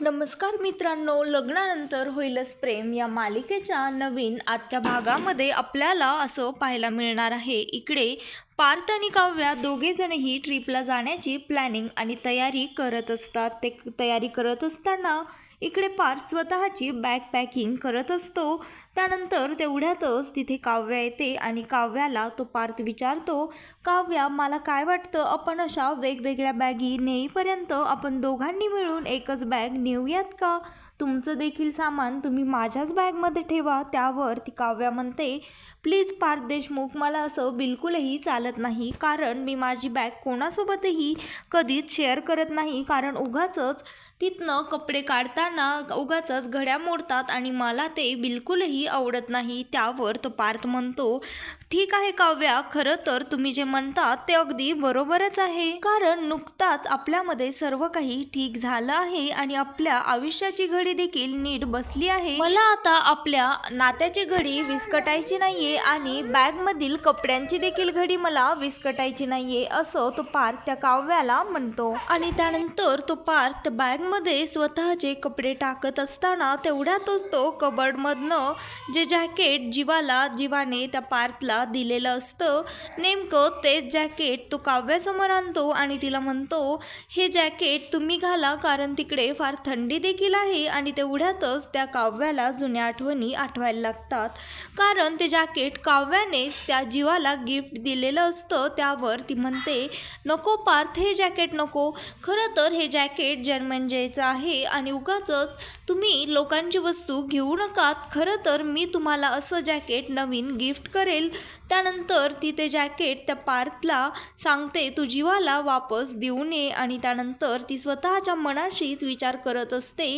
नमस्कार मित्रांनो लग्नानंतर होईलच प्रेम. या मालिकेच्या नवीन आजच्या भागामध्ये आपल्याला असं पाहायला मिळणार आहे. इकडे पार्थ आणि काव्या दोघेजणही ट्रिपला जाण्याची प्लॅनिंग आणि तयारी करत असतात. ते तयारी करत असताना इकडे पार्थ स्वतःची बॅग पॅकिंग करत असतो. त्यानंतर तेवढ्यातच तिथे काव्या येते आणि काव्याला तो पार्थ विचारतो काव्या मला काय वाटतं? आपण अशा वेगवेगळ्या बॅगी नेईपर्यंत आपण दोघांनी मिळून एकच बॅग नेऊयात का? तुमचं देखील सामान तुम्ही माझ्याच बॅगमध्ये ठेवा. त्यावर ती काव्या म्हणते प्लीज पार्थ देशमुख मला असं बिलकुलही चालत नाही कारण मी माझी बॅग कोणासोबतही कधीच शेअर करत नाही कारण उगाचच तिथनं कपडे काढताना उगाचच घड्या मोडतात आणि मला ते बिलकुलही आवडत नाही त्यावर तो पार्थ म्हणतो ठीक आहे काव्या खरं तर तुम्ही जे म्हणतात ते अगदी बरोबरच आहे. कारण नुकताच आपल्यामध्ये सर्व काही ठीक झालं आहे आणि आपल्या आयुष्याची घडी देखील नीट बसली आहे. मला आता आपल्या नात्याची घडी विस्कटायची नाहीये आणि बॅगमधील कपड्यांची देखील घडी मला विस्कटायची नाहीये असं तो पार्थ त्या काव्याला म्हणतो. आणि त्यानंतर तो पार्थ बॅगमध्ये स्वतःचे कपडे टाकत असताना तेवढ्यातच तो कबडमधनं जे जॅकेट जीवाला जीवाने त्या पार्थला दिलेलं असतं नेमकं तेच जॅकेट तो काव्यासमोर आणतो आणि तिला म्हणतो हे जॅकेट तुम्ही घाला कारण तिकडे फार थंडी देखील आहे आणि तेवढ्यातच त्या काव्याला जुन्या आठवणी आठवायला लागतात. कारण ते जॅकेट काव्यानेच त्या जीवाला गिफ्ट दिलेलं असतं त्यावर ती म्हणते नको पार्थ हे जॅकेट नको. खरं तर हे जॅकेट जन्मंजयचं आहे आणि उगाचच तुम्ही लोकांची वस्तू घेऊ नकात. खरं तर तर मी तुम्हाला असं जॅकेट नवीन गिफ्ट करेल. त्यानंतर ती ते जॅकेट त्या पार्थला सांगते तू जीवाला वापस देऊ नये. आणि त्यानंतर ती स्वतःच्या मनाशीच विचार करत असते.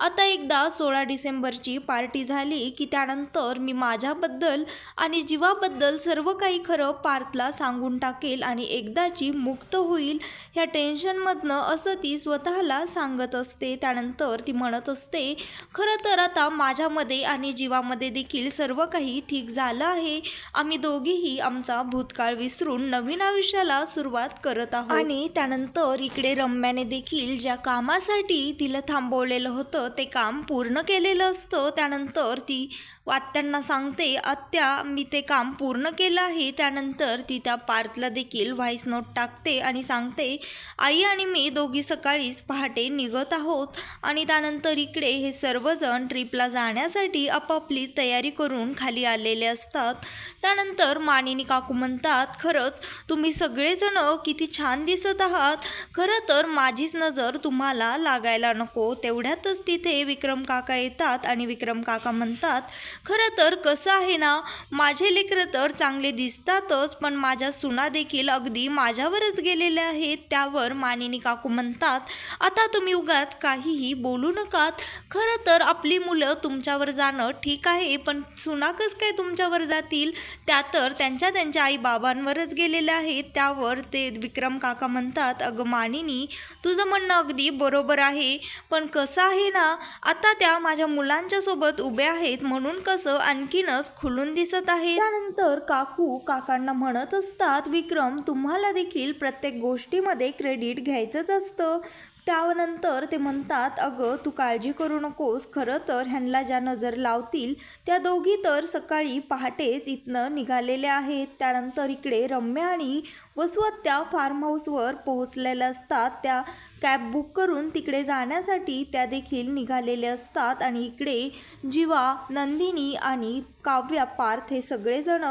आता एकदा सोळा डिसेंबरची पार्टी झाली की त्यानंतर मी माझ्याबद्दल आणि जीवाबद्दल सर्व काही खरं पार्थला सांगून टाकेल आणि एकदाची मुक्त होईल ह्या टेन्शनमधनं असं ती स्वतःला सांगत असते. त्यानंतर ती म्हणत असते खरं तर आता माझ्यामध्ये आणि जीवामध्ये देखील सर्व काही ठीक झालं आहे. आम्ही दोघीही आमचा भूतकाळ विसरून नवीन आयुष्याला सुरुवात करत आहोत. आणि त्यानंतर इकडे रम्याने देखील ज्या कामासाठी तिला थांबवलेलं होतं ते काम पूर्ण केलेलं असतं. त्यानंतर ती आत्यांना सांगते आत्या मी ते काम पूर्ण केलं आहे. त्यानंतर ती त्या पार्थला देखील व्हॉइस नोट टाकते आणि सांगते आई आणि मी दोघी सकाळीच पहाटे निघत आहोत. आणि त्यानंतर इकडे हे सर्वजण ट्रिपला जाण्यासाठी आपापली तयारी करून खाली आलेले असतात. त्यानंतर तर मानिनी काकू म्हणतात खरंच तुम्ही सगळेजण किती छान दिसत आहात. खरं तर माझीच नजर तुम्हाला लागायला नको. तेवढ्यातच तिथे विक्रम काका येतात आणि विक्रम काका म्हणतात खरं तर कसं आहे ना माझे लेकरं तर चांगले दिसतातच पण माझ्या सुना देखील अगदी माझ्यावरच गेलेल्या आहेत. त्यावर मानिनी काकू म्हणतात आता तुम्ही उगाच काहीही बोलू नकात. खरं तर आपली मुलं तुमच्यावर जाणं ठीक आहे पण सुनाकच काय तुमच्यावर जातील? त्यात तर त्यांच्या त्यांच्या आई बाबांवरच गेलेल्या आहेत. त्यावर ते विक्रम काका म्हणतात अगं मानिनी तुझं म्हणणं अगदी बरोबर आहे. पण कसं आहे ना आता त्या माझ्या मुलांच्या सोबत उभ्या आहेत. म्हणून कसं आणखीनच खुलून दिसत आहे त्यानंतर काकू काकांना म्हणत असतात विक्रम तुम्हाला देखील प्रत्येक गोष्टीमध्ये क्रेडिट घ्यायचंच असतं. त्यानंतर ते म्हणतात अगं तू काळजी करू नकोस. खरं तर ह्यांना ज्या नजर लावतील त्या दोघी तर सकाळी पहाटेच इथनं निघालेल्या आहेत. त्यानंतर इकडे रम्या आणि वसवत त्या फार्म हाऊसवर पोहोचलेल्या असतात. त्या कॅब बुक करून तिकडे जाण्यासाठी त्या देखील निघालेल्या असतात. आणि इकडे जीवा नंदिनी आणि काव्या पार्थ हे सगळेजण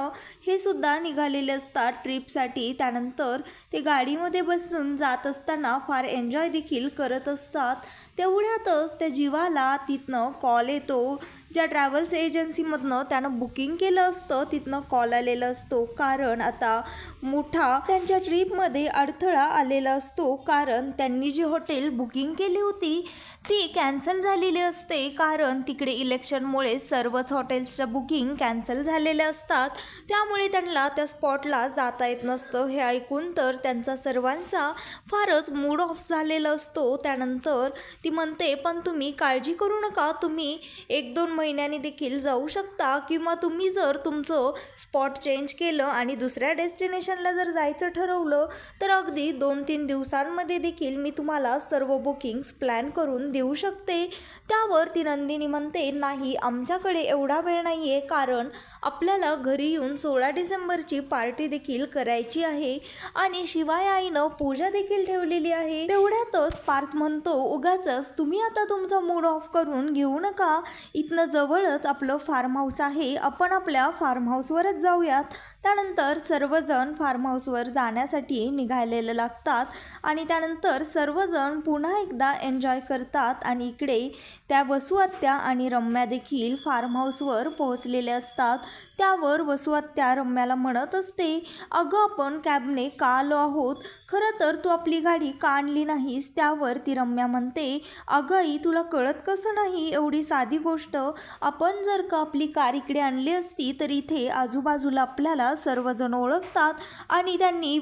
हे सुद्धा निघालेले असतात ट्रिपसाठी. त्यानंतर ते गाडीमध्ये बसून जात असताना फार एन्जॉय देखील करत असतात. तेवढ्यातच त्या जीवाला तिथनं कॉल येतो. ज्या ट्रॅव्हल्स एजन्सीमधनं त्यानं बुकिंग केलं असतं तिथनं कॉल आलेला असतो. कारण आता मोठा त्यांच्या ट्रीपमध्ये अडथळा आलेला असतो. कारण त्यांनी जी हॉटेल बुकिंग केली होती ती कॅन्सल झालेली असते. कारण तिकडे इलेक्शनमुळे सर्वच हॉटेल्सच्या बुकिंग कॅन्सल झालेल्या असतात. त्यामुळे त्यांना त्या स्पॉटला जाता येत नसतं. हे ऐकून तर त्यांचा सर्वांचा फारच मूड ऑफ झालेला असतो. त्यानंतर ती म्हणते पण तुम्ही काळजी करू नका. तुम्ही एक दोन महिन्याने देखील जाऊ शकता किंवा तुम्ही जर तुमचं स्पॉट चेंज केलं आणि दुसऱ्या डेस्टिनेशनला जर जायचं ठरवलं तर अगदी दोन तीन दिवसांमध्ये देखील मी तुम्हाला सर्व बुकिंग्स प्लॅन करून देऊ शकते. त्यावर ती नंदिनी म्हणते नाही आमच्याकडे एवढा वेळ नाही आहे कारण आपल्याला घरी येऊन सोळा डिसेंबरची पार्टी देखील करायची आहे आणि शिवाय आईनं पूजा देखील ठेवलेली आहे. तेवढ्यातच पार्थ म्हणतो उगाच तुम्ही आता तुमचा मूड ऑफ करून घेऊ नका. इथनं जवळच आपलं फार्म हाऊस आहे. आपण आपल्या फार्म हाऊसवरच जाऊयात. त्यानंतर सर्वजण फार्म हाऊसवर जाण्यासाठी निघालेलं लागतात. आणि त्यानंतर सर्वजण पुन्हा एकदा एन्जॉय करतात आणि इकडे त्या वसुआत्या आणि रम्या देखील फार्म हाऊसवर पोहोचलेले असतात. त्यावर वसुआत्या रम्याला म्हणत असते अगं आपण कॅबने का आलो आहोत? खरं तर तू आपली गाडी का आणली नाहीस? त्यावर ती रम्या म्हणते अगं आई तुला कळत कसं नाही? एवढी साधी गोष्ट. आपण जर का आपली कार इकडे आणली असती तर इथे आजूबाजूला आपल्याला सर्वजण ओळखतात आणि त्यांनी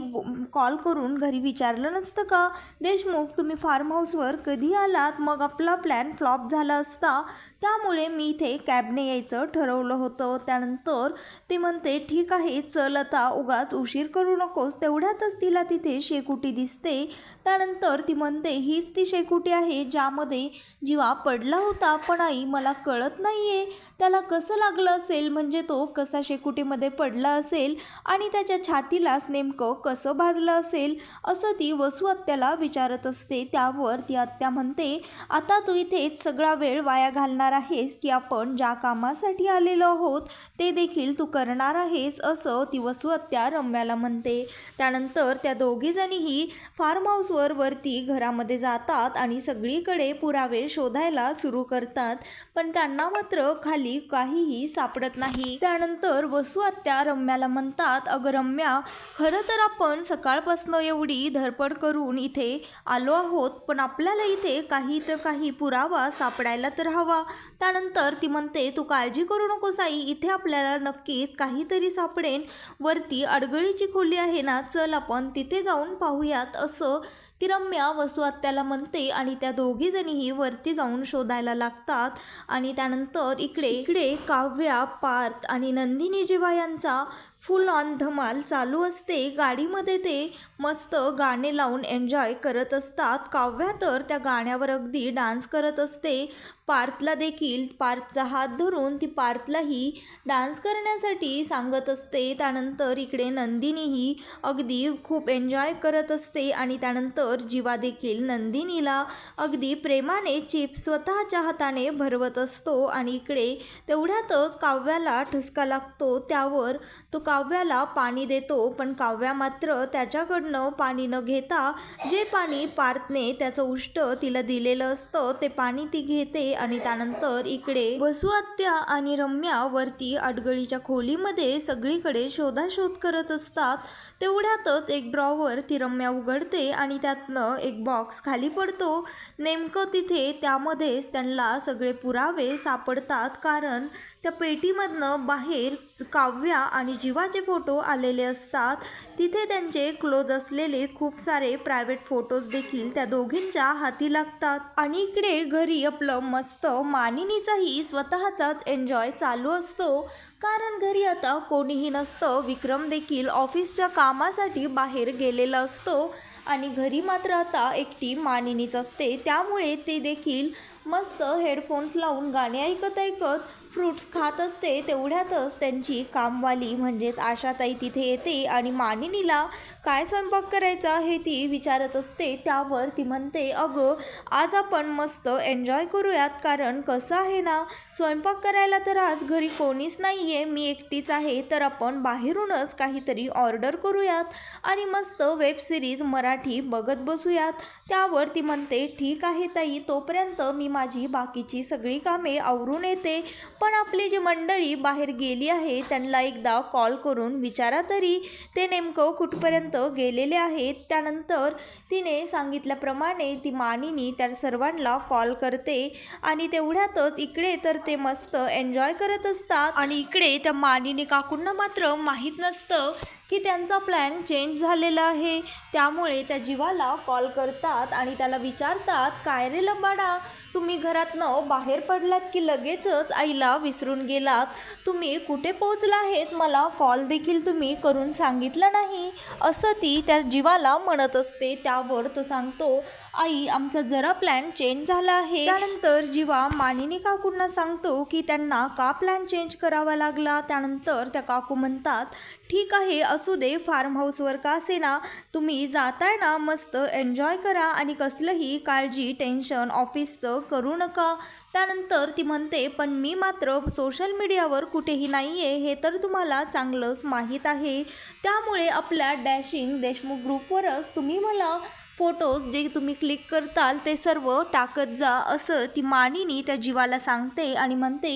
कॉल करून घरी विचारलं नसतं का? देशमुख तुम्ही फार्म हाऊसवर कधी आलात? मग आपला प्लॅन फ्लॉप झाला असता. त्यामुळे मी इथे कॅबने यायचं ठरवलं होतं. त्यानंतर ती म्हणते ठीक आहे चल आता उगाच उशीर करू नकोस. तेवढ्यातच तिला तिथे शेकुटी दिसते. त्यानंतर ती म्हणते हीच ती शेकुटी आहे ज्यामध्ये जीवा पडला होता पण आई मला कळत नाही आहे त्याला कसं लागलं असेल? म्हणजे तो कसा शेकुटीमध्ये पडला असेल? आणि त्याच्या छातीलाच नेमकं कसं भाजलं असेल? असं ती वसू आत्याला विचारत असते. त्यावर ती आत्या म्हणते आता तू इथेच सगळा वेळ वाया घालणार आहेस की आपण ज्या कामासाठी आलेलो आहोत ते देखील तू करणार आहेस असं ती वसुहत्या रम्याला म्हणते. त्यानंतर त्या दोघीजणीही फार्म हाऊसवर वरती घरामध्ये जातात आणि सगळीकडे पुरावे शोधायला सुरू करतात. पण त्यांना मात्र खाली काहीही सापडत नाही. त्यानंतर वसुहत्या रम्याला म्हणतात अगं रम्या खरं तर आपण सकाळपासनं एवढी धडपड करून इथे आलो आहोत पण आपल्याला इथे काही तर काही पुरावा सापडायला तर हवा. त्यानंतर ती म्हणते तू काळजी करू नकोस आई इथे आपल्याला नक्कीच काहीतरी सापडेन. वरती अडगळीची खोली आहे ना चल आपण तिथे जाऊन पाहूयात असं ती रम्या वसू आत्याला म्हणते आणि त्या दोघीजणीही वरती जाऊन शोधायला लागतात. आणि त्यानंतर इकडे इकडे काव्या पार्थ आणि नंदिनी जेव्हा यांचा फुल ऑन धमाल चालू असते. गाडीमध्ये ते मस्त गाणे लावून एन्जॉय करत असतात. काव्या तर त्या गाण्यावर अगदी डान्स करत असते. पार्थला देखील पार्थचा हात धरून ती पार्थलाही डान्स करण्यासाठी सांगत असते. त्यानंतर इकडे नंदिनीही अगदी खूप एन्जॉय करत असते आणि त्यानंतर जीवा देखील नंदिनीला अगदी प्रेमाने चिप्स स्वतःच्या हाताने भरवत असतो. आणि इकडे तेवढ्यातच काव्याला ठसका लागतो. त्यावर तो काव्याला पाणी देतो पण काव्या मात्र त्याच्याकडनं पाणी न घेता जे पाणी पार्थने त्याचं उष्ट तिला दिलेलं असतं ते पाणी ती घेते आणि त्यानंतर इकडे वसुआत्या आणि रम्या वरती अडगळीच्या खोलीमध्ये सगळीकडे शोधाशोध करत असतात. तेवढ्यातच एक ड्रॉवर ती रम्या उघडते आणि त्यातनं एक बॉक्स खाली पडतो. नेमकं तिथे त्यामध्येच त्यांना सगळे पुरावे सापडतात कारण त्या पेटीमधनं बाहेर काव्या आणि जीवाचे फोटो आलेले असतात. तिथे त्यांचे क्लोज असलेले खूप सारे प्रायव्हेट फोटोज देखील त्या दोघींच्या हाती लागतात. आणि इकडे घरी आपलं मस्त मानिनीचाही स्वतःचाच एन्जॉय चालू असतो. कारण घरी आता कोणीही नसतं. विक्रम देखील ऑफिसच्या कामासाठी बाहेर गेलेला असतो. आणि घरी मात्र आता एकटी मानिनीच असते. त्यामुळे ते देखील मस्त हेडफोन्स लावून गाणे ऐकत ऐकत फ्रूट्स खात असते तेवढ्यातच त्यांची कामवाली म्हणजेच आशाताई तिथे येते आणि मानिनीला काय स्वयंपाक करायचा हे ती विचारत असते. त्यावर ती म्हणते अगं आज आपण मस्त एन्जॉय करूयात कारण कसं आहे ना स्वयंपाक करायला तर आज घरी कोणीच नाही आहे मी एकटीच आहे तर आपण बाहेरूनच काहीतरी ऑर्डर करूयात आणि मस्त वेब सिरीज मराठी बघत बसूयात. त्यावर ती म्हणते ठीक आहे ताई तोपर्यंत मी माझी बाकीची सगळी कामे आवरून येते. पण आपली जी मंडळी बाहेर गेली आहे त्यांना एकदा कॉल करून विचारा तरी. ते नेमकं कुठपर्यंत गेलेले आहेत त्यानंतर तिने सांगितल्याप्रमाणे ती मानिनी त्या सर्वांना कॉल करते आणि तेवढ्यातच इकडे तर ते मस्त एन्जॉय करत असतात. आणि इकडे त्या मानिनी काकूंना मात्र माहीत नसतं की त्यांचा प्लॅन चेंज झालेला आहे. त्यामुळे त्या जीवाला कॉल करतात आणि त्याला विचारतात काय रे लबाडा तुम्ही घरातनं बाहेर पडलात की लगेचच आईला विसरून गेलात? तुम्ही कुठे पोहोचला आहेत? मला कॉल देखील तुम्ही करून सांगितलं नाही. असं ती त्या जीवाला म्हणत असते. त्यावर तो सांगतो आई आमचा जरा प्लॅन चेंज झाला आहे. त्यानंतर जीवा मानिनी काकूंना सांगतो की त्यांना का प्लॅन चेंज करावा लागला? त्यानंतर त्या काकू म्हणतात ठीक आहे असू दे फार्म हाऊसवर का असेना तुम्ही जाताय ना मस्त एन्जॉय करा आणि कसलंही काळजी टेन्शन ऑफिसचं करू नका. त्यानंतर ती म्हणते पण मी मात्र सोशल मीडियावर कुठेही नाही आहे हे तर तुम्हाला चांगलंच माहीत आहे. त्यामुळे आपल्या डॅशिंग देशमुख ग्रुपवरच तुम्ही मला फोटोज जे तुम्ही क्लिक करताल ते सर्व टाकत जा असं ती मानिनी त्या जीवाला सांगते आणि म्हणते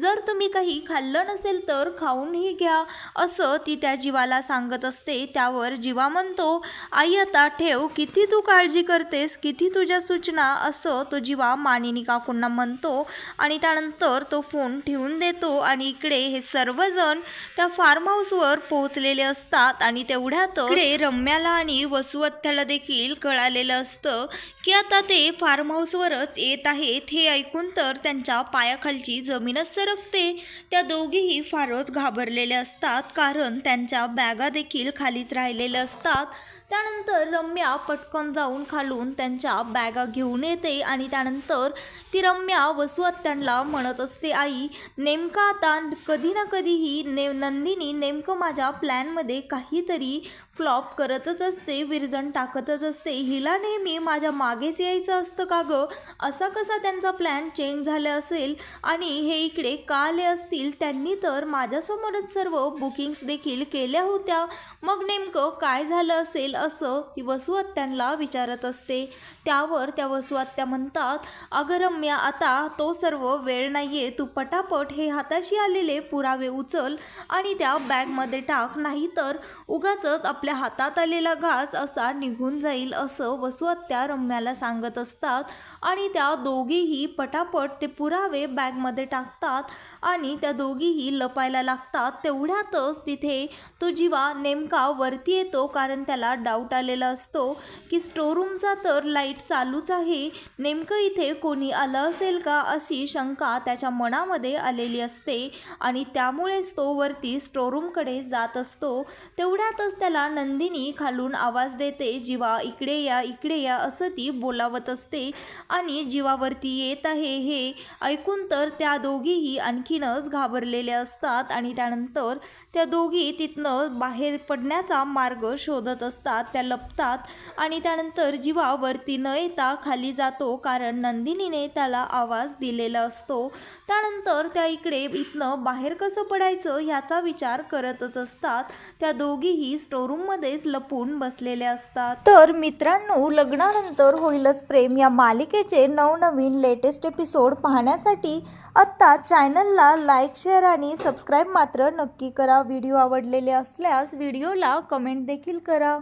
जर तुम्ही काही खाल्लं नसेल तर खाऊनही घ्या असं ती त्या जीवाला सांगत असते. त्यावर जीवा म्हणतो आई आता ठेव किती तू काळजी करतेस किती तुझ्या सूचना असं तो जीवा मानिनी काकूंना म्हणतो आणि त्यानंतर तो फोन ठेवून देतो आणि इकडे हे सर्वजण त्या फार्म हाऊसवर पोहोचलेले असतात आणि तेवढ्यात रम्याला आणि वसुवत्याला देखील कळालेलं असतं की आता ते फार्म हाऊसवरच येत आहेत हे ऐकून तर त्यांच्या पायाखालची जमीनच सरकते. त्या दोघीही फारच घाबरलेल्या असतात कारण त्यांच्या बॅगा देखील खालीच राहिलेल्या असतात. त्यानंतर रम्या पटकन जाऊन खालून त्यांच्या बॅगा घेऊन येते आणि त्यानंतर ती रम्या वसुहत्यांना म्हणत असते आई नेमका आता कधी ना कधीही ने नंदिनी नेमकं माझ्या प्लॅनमध्ये काहीतरी फ्लॉप करतच असते विरजण टाकतच असते. हिला नेहमी माझ्या मागेच यायचं असतं का गं? असा कसा त्यांचा प्लॅन चेंज झाला असेल? आणि हे इकडे का आले असतील? त्यांनी तर माझ्यासमोरच सर्व बुकिंग्स देखील केल्या होत्या. मग नेमकं काय झालं असेल असं ती वसुआत्यांना विचारत असते. त्यावर त्या वसुआत्या म्हणतात अगं रम्या आता तो सर्व वेळ नाही आहे तू पटापट हे हाताशी आलेले पुरावे उचल आणि त्या बॅगमध्ये टाक. नाही तर उगाचच आपल्या हातात आलेला घास असा निघून जाईल असं वसुहत्या रम्याला सांगत असतात. आणि त्या दोघीही पटापट ते पुरावे बॅगमध्ये टाकतात. आणि त्या दोघीही लपायला लागतात तेवढ्यातच तिथे तो जीवा नेमका वरती येतो कारण त्याला डाऊट आलेला असतो की स्टोरूमचा तर लाइट चालूच आहे. नेमकं इथे कोणी आलं असेल का अशी शंका त्याच्या मनामध्ये आलेली असते आणि त्यामुळेच तो वरती स्टोरूमकडे जात असतो. तेवढ्यातच त्याला नंदिनी खालून आवाज देते जीवा इकडे या इकडे या असं ती बोलावत असते. आणि जीवावरती येत आहे हे ऐकून तर त्या दोघीही आणखी आणखीनच घाबरलेल्या असतात आणि त्यानंतर त्या दोघी तिथनं बाहेर पडण्याचा मार्ग शोधत असतात त्या लपतात आणि त्यानंतर जीवा वरती न येता खाली जातो कारण नंदिनीने त्याला आवाज दिलेला असतो. त्यानंतर त्या इकडे इथनं बाहेर कसं पडायचं ह्याचा विचार करतच असतात. त्या दोघीही स्टोरूममध्येच लपून बसलेल्या असतात. तर मित्रांनो लग्नानंतर होईलच प्रेम. या मालिकेचे नवनवीन लेटेस्ट एपिसोड पाहण्यासाठी आत्ता चॅनलला लाईक शेअर आणि सबस्क्राईब मात्र नक्की करा. व्हिडिओ आवडलेले असल्यास व्हिडिओला कमेंट देखील करा.